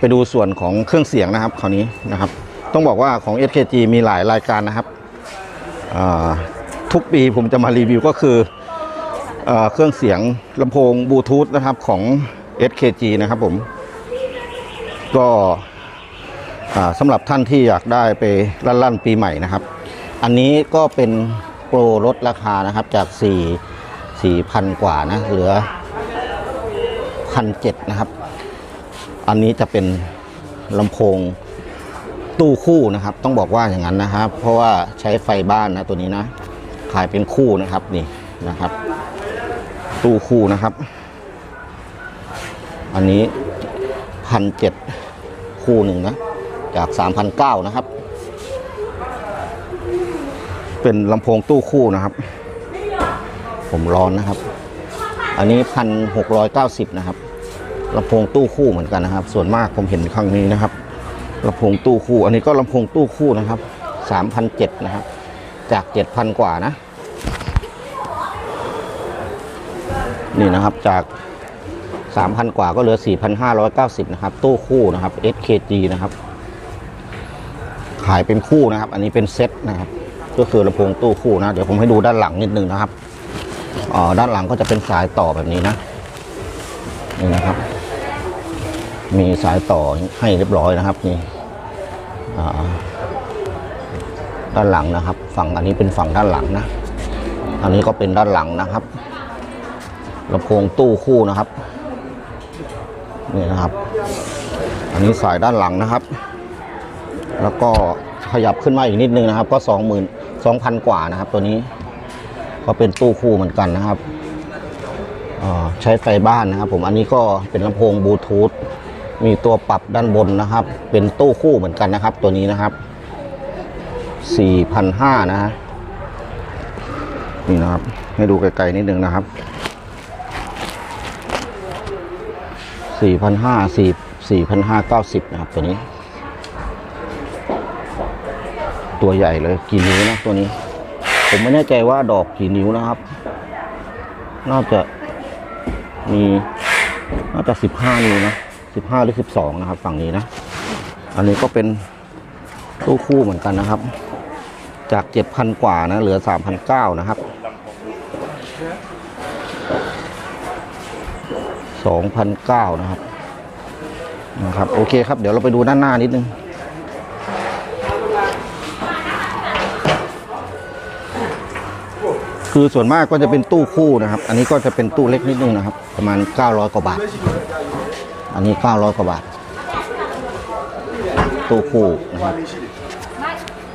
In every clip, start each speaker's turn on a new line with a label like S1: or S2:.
S1: ไปดูส่วนของเครื่องเสียงนะครับคราวนี้นะครับ ต้องบอกว่าของ SKG มีหลายรายการนะครับทุกปีผมจะมารีวิวก็คือเอเครื่องเสียงลำโพงบลูทูธนะครับของ SKG นะครับผม ก็สำหรับท่านที่อยากได้ไปลั่นๆปีใหม่นะครับ อันนี้ก็เป็นโปรลดราคานะครับจาก 4 4,000 กว่านะ เหลือ 1,700 นะครับ อันนี้จะเป็นลำโพงตู้คู่นะครับ ต้องบอกว่าอย่างนั้นนะครับ เพราะว่าใช้ไฟบ้านนะตัวนี้นะ ขายเป็นคู่นะครับนี่นะครับ ตู้คู่นะครับ อันนี้พันเจ็ดคู่หนึ่งนะ จากสามพันเก้านะครับ เป็นลำโพงตู้คู่นะครับ ผมร้อนนะครับ อันนี้พันหกร้อยเก้าสิบนะครับ ลำโพงตู้คู่เหมือนกันนะครับ ส่วนมากผมเห็นครั้งนี้นะครับลำโพงตู้คู่ อันนี้ก็ลำโพงตู้คู่นะครับสามพันเจ็ดนะครับ จากเจ็ดพันกว่านะ นี่นะครับจาก3,000กว่าก็เหลือ4,590นะครับ ตู้คู่นะครับ SKG นะครับ ขายเป็นคู่นะครับ อันนี้เป็นเซ็ตนะครับ ก็คือลำโพงตู้คู่นะ เดี๋ยวผมให้ดูด้านหลังนิดนึงนะครับอ๋อด้านหลังก็จะเป็นสายต่อแบบนี้นะนี่นะครับ มีสายต่อให้เรียบร้อยนะครับนี่ด้านหลังนะครับ ฝั่งอันนี้เป็นฝั่งด้านหลังนะ อันนี้ก็เป็นด้านหลังนะครับลำโพงตู้คู่นะครับนี่นะครับ อันนี้สายด้านหลังนะครับ แล้วก็ขยับขึ้นมาอีกนิดนึงนะครับ ก็สองหมื่นสองพันกว่านะครับ ตัวนี้ก็เป็นตู้คู่เหมือนกันนะครับใช้ไฟบ้านนะครับ ผมอันนี้ก็เป็นลำโพงบลูทูธ มีตัวปรับด้านบนนะครับ เป็นตู้คู่เหมือนกันนะครับ ตัวนี้นะครับสี่พันะฮะนี่นะครับ ให้ดูไกลๆนิดนึงนะครับสี่พันห้าสี่สี่พันะครับ ตัวนี้ ตัวใหญ่เลยกี่นิ้วนะตัวนี้ ผมไม่แน่ใจว่าดอกกี่นิ้วนะครับ น่าจะมีน่าจะสิบห้านิ้วนะ สิบห้าหรือสิบสองนะครับ ฝั่งนี้นะ อันนี้ก็เป็นตู้คู่เหมือนกันนะครับ จากเจ็ดพันกว่านะ เหลือสามพันเก้านะครับสองพันเก้านะครับนะครับ โอเคครับ เดี๋ยวเราไปดูด้านหน้านิดนึงคือส่วนมากก็จะเป็นตู้คู่นะครับ อันนี้ก็จะเป็นตู้เล็กนิดนึงนะครับ ประมาณ 900 กว่าบาท อันนี้ 900 กว่าบาทตู้คู่นะครับ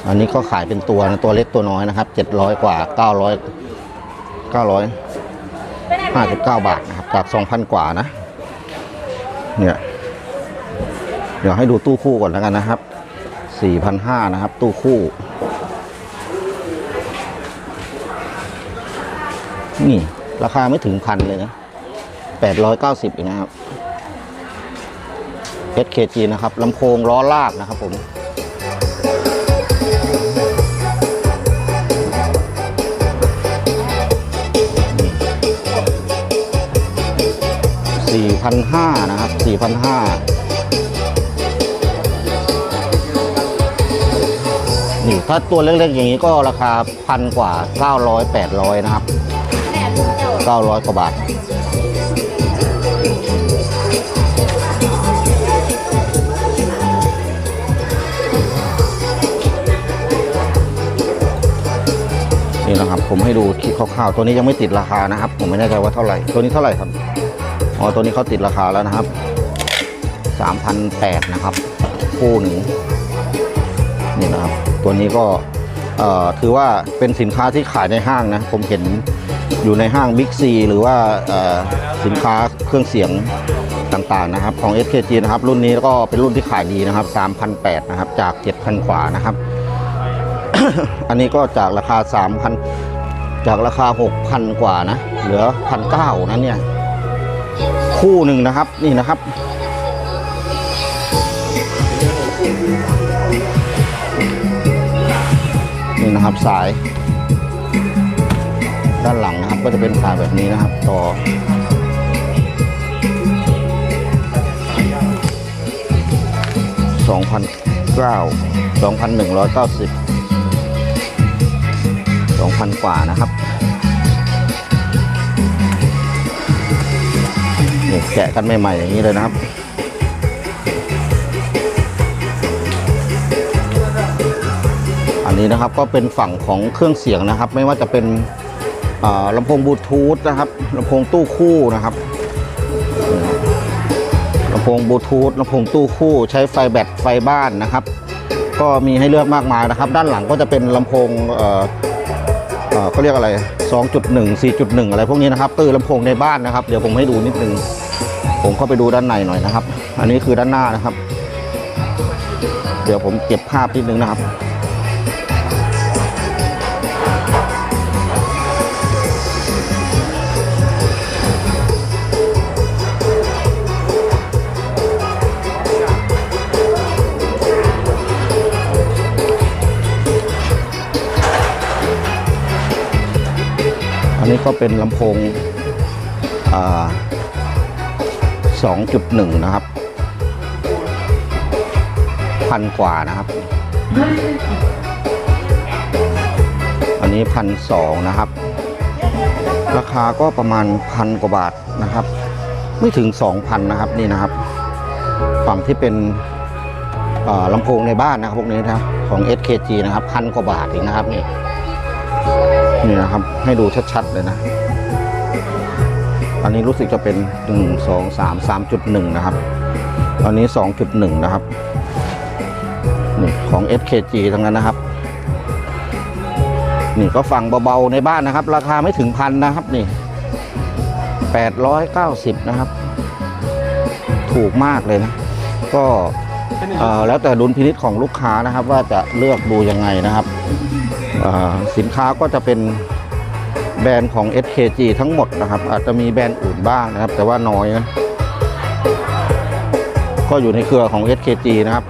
S1: อันนี้ก็ขายเป็นตัวนะตัวเล็กตัวน้อยนะครับ 700 กว่า 900 900 59 บาทนะครับ จาก 2,000 กว่านะ เนี่ย เดี๋ยวให้ดูตู้คู่ก่อนแล้วกันนะครับ 4,500 นะครับ ตู้คู่ นี่ ราคาไม่ถึงพันเลยนะ 890เองนะครับ SKG นะครับลำโพงล้อลากนะครับผม4,500นห้านะครับ4,500นี่ถ้าตัวเล็กๆอย่างนี้ก็ราคาพันกว่า 900 800 นะครับ 900 กว่าบาท ผมให้ดูคลิปคร่าวๆตัวนี้ยังไม่ติดราคานะครับ ผมไม่แน่ใจว่าเท่าไหร่ ตัวนี้เท่าไหร่ครับอ๋อตัวนี้เขาติดราคาแล้วนะครับ3,800นะครับ คู่หนึ่งนี่นะครับ ตัวนี้ก็ถือว่าเป็นสินค้าที่ขายในห้างนะ ผมเห็นอยู่ในห้างบิ๊กซีหรือว่าสินค้าเครื่องเสียงต่างๆนะครับ ของ SKG นะครับ รุ่นนี้ก็เป็นรุ่นที่ขายดีนะครับ3,800นะครับ จาก 7,000 กว่านะครับ อันนี้ก็จากราคา 3,000 จากราคา 6,000 กว่านะ เหลือ1,900นะเนี่ย คู่หนึ่งนะครับนี่นะครับ นี่นะครับสาย ด้านหลังนะครับก็จะเป็นสายแบบนี้นะครับ ต่อสองพันเก้าสองพันหนึ่งร้อยเก้าสิบ สองพันกว่านะครับนี่แกะกันใหม่ๆอย่างนี้เลยนะครับอันนี้นะครับก็เป็นฝั่งของเครื่องเสียงนะครับ ไม่ว่าจะเป็นลำโพงบลูทูธนะครับลำโพงตู้คู่นะครับลำโพงบลูทูธลำโพงตู้คู่ใช้ไฟแบตไฟบ้านนะครับ ก็มีให้เลือกมากมายนะครับ ด้านหลังก็จะเป็นลำโพง เอ่อเรียกอะไร 2.1 4.1 อะไรพวกนี้นะครับตื้อลำโพงในบ้านนะครับ เดี๋ยวผมให้ดูนิดนึง ผมเข้าไปดูด้านในหน่อยนะครับ อันนี้คือด้านหน้านะครับ เดี๋ยวผมเก็บภาพนิดนึงนะครับ นี้ก็เป็นลำโพง2.1 นะครับ พันกว่านะครับ อันนี้พันสองนะครับ ราคาก็ประมาณพันกว่าบาทนะครับ ไม่ถึง 2,000 นะครับนี่นะครับ ฝั่งที่เป็นลำโพงในบ้านนะครับพวกนี้นะครับของ SKG นะครับพันกว่าบาทเองนะครับนี่ นี่นะครับ ให้ดูชัดๆเลยนะ อันนี้รู้สึกจะเป็น 1 2 3 3.1 นะครับ อันนี้ 2.1 นะครับ นี่ของ SKG ทั้งนั้นนะครับ นี่ก็ฟังเบาๆในบ้านนะครับ ราคาไม่ถึงพันนะครับนี่ 890 นะครับ ถูกมากเลยนะ ก็ แล้วแต่ดุลพินิษของลูกค้านะครับ ว่าจะเลือกดูยังไงนะครับ สินค้าก็จะเป็นแบรนด์ของ SKG ทั้งหมดนะครับ อาจจะมีแบรนด์อื่นบ้างนะครับ แต่ว่าน้อยนะก็อยู่ในเครือของ SKG นะครับ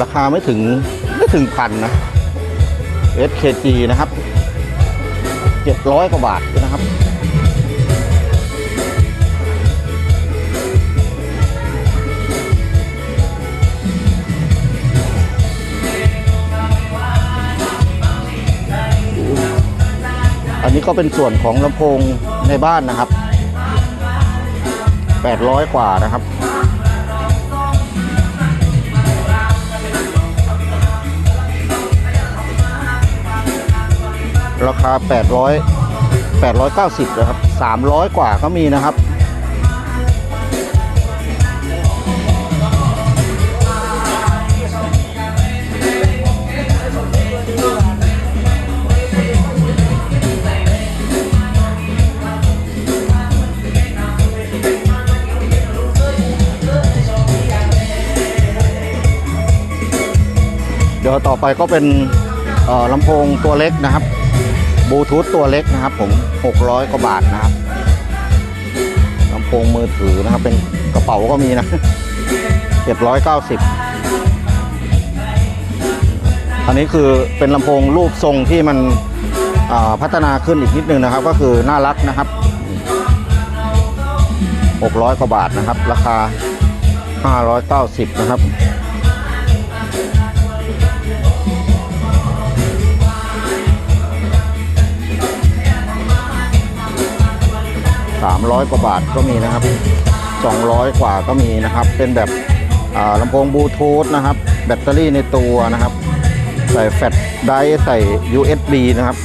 S1: ราคาไม่ถึงไม่ถึงพันนะ SKG นะครับเจ็ดร้อยกว่าบาทนะครับ อันนี้ก็เป็นส่วนของลำโพงในบ้านนะครับ 800 กว่านะครับ ราคา 800 890นะครับ300 กว่าก็มีนะครับ ต่อไปก็เป็นออลำโพงตัวเล็กนะครับบลูทูธตัวเล็กนะครับ ผม 600 กว่าบาทนะครับลำโพงมือถือนะครับ เป็นกระเป๋าก็มีนะ790อันนี้คือเป็นลำโพงรูปทรงที่มันพัฒนาขึ้นอีกนิดนึงนะครับ ก็คือน่ารักนะครับ 600 กว่าบาทนะครับ ราคา 590 นะครับ 300 กว่าบาทก็มีนะครับ 200 กว่าก็มีนะครับ เป็นแบบลำโพงบลูทูธนะครับ แบตเตอรี่ในตัวนะครับ ใส่แฟลชไดร์ใส่ USB นะครับ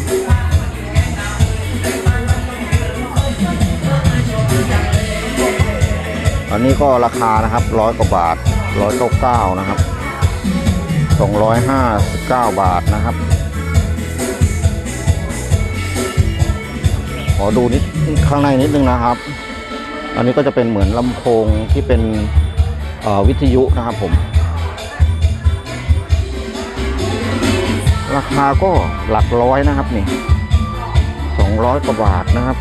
S1: อันนี้ก็ราคานะครับร้อยกว่าบาทร้อยเก้าเก้านะครับสองร้อยห้าสิบเก้าบาทนะครับ ขอดูนิดข้างในนิดนึงนะครับ อันนี้ก็จะเป็นเหมือนลำโพงที่เป็นวิทยุนะครับผม ราคาก็หลักร้อยนะครับนี่สองร้อยกว่าบาทนะครับ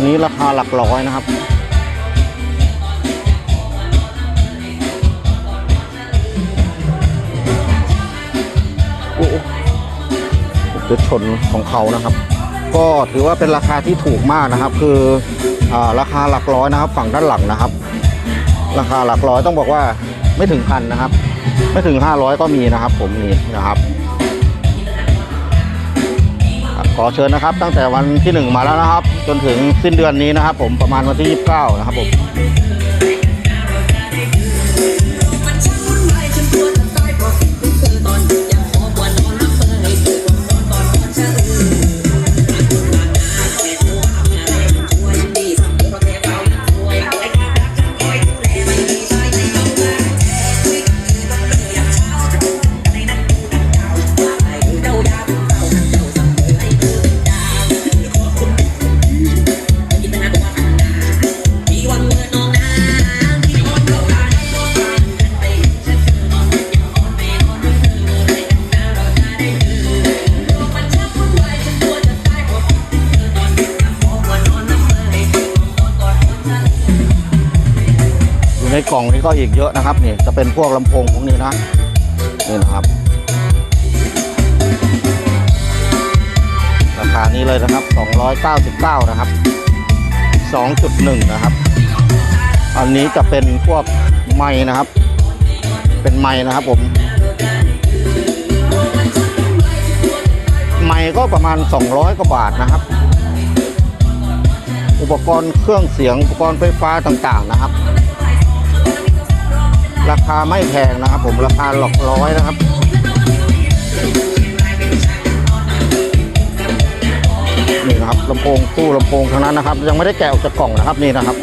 S1: ันนี้ราคาหลักร้อยนะครับ โอ้จะชนของเขานะครับ ก็ถือว่าเป็นราคาที่ถูกมากนะครับ คืออราคาหลักร้อยนะครับ ฝั่งด้านหลังนะครับ ราคาหลักร้อยต้องบอกว่าไม่ถึงพันนะครับ ไม่ถึง 500 ก็มีนะครับ ผมนี่นะครับขอเชิญนะครับตั้งแต่วันที่ 1 มาแล้วนะครับ จนถึงสิ้นเดือนนี้นะครับผมประมาณวันที่ 29 นะครับผม
S2: กล่องนี้ก็อีกเยอะ
S1: นะครับนี่จะเป็นพวกลำโพงพวกนี้นะนี่นะครับ ราคานี้เลยนะครับ 299 นะครับ 2.1 นะครับ อันนี้จะเป็นพวกไม้นะครับ เป็นไม้นะครับผมไม้ก็ประมาณ 200 กว่าบาทนะครับอุปกรณ์เครื่องเสียงอุปกรณ์ไฟฟ้าต่างๆนะครับ ราคาไม่แพงนะครับผมราคาหลักร้อยนะครับนี่นะครับลำโพงตู้ลำโพงทั้งนั้นนะครับ ยังไม่ได้แกะออกจากกล่องนะครับนี่นะครับ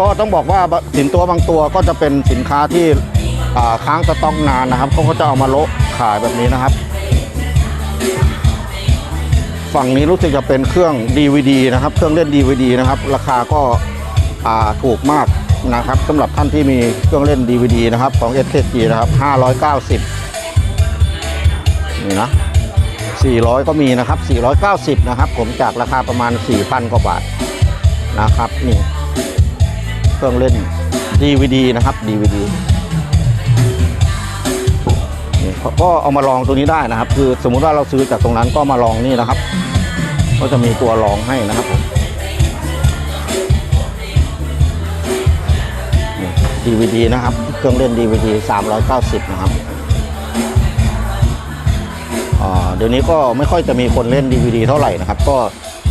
S1: ก็ต้องบอกว่าสินตัวบางตัวก็จะเป็นสินค้าที่ค้างสต็อกนานนะครับเขาก็จะเอามาโละขายแบบนี้นะครับ ฝั่งนี้รู้สึกจะเป็นเครื่อง DVD นะครับ เครื่องเล่น DVD นะครับ ราคาก็าถูกมาก นะครับสำหรับท่านที่มีเครื่องเล่น DVD นะครับของ SKG นะครับ 590 นี่นะ 400 ก็มีนะครับ 490 นะครับ ผมจากราคาประมาณ 4,000 กว่าบาทนะครับ นี่เครื่องเล่น DVD นะครับ DVD นี่ก็เอามาลองตัวนี้ได้นะครับ คือสมมุติว่าเราซื้อจากตรงนั้นก็มาลองนี่นะครับ ก็จะมีตัวรองให้นะครับผม DVD นะครับ เครื่องเล่น DVD 390 นะครับอ่าเดี๋ยวนี้ก็ไม่ค่อยจะมีคนเล่น DVD เท่าไหร่นะครับ ก็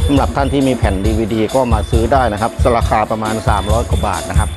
S1: สำหรับท่านที่มีแผ่น DVD ก็มาซื้อได้นะครับราคาประมาณ 300 กว่าบาทนะครับ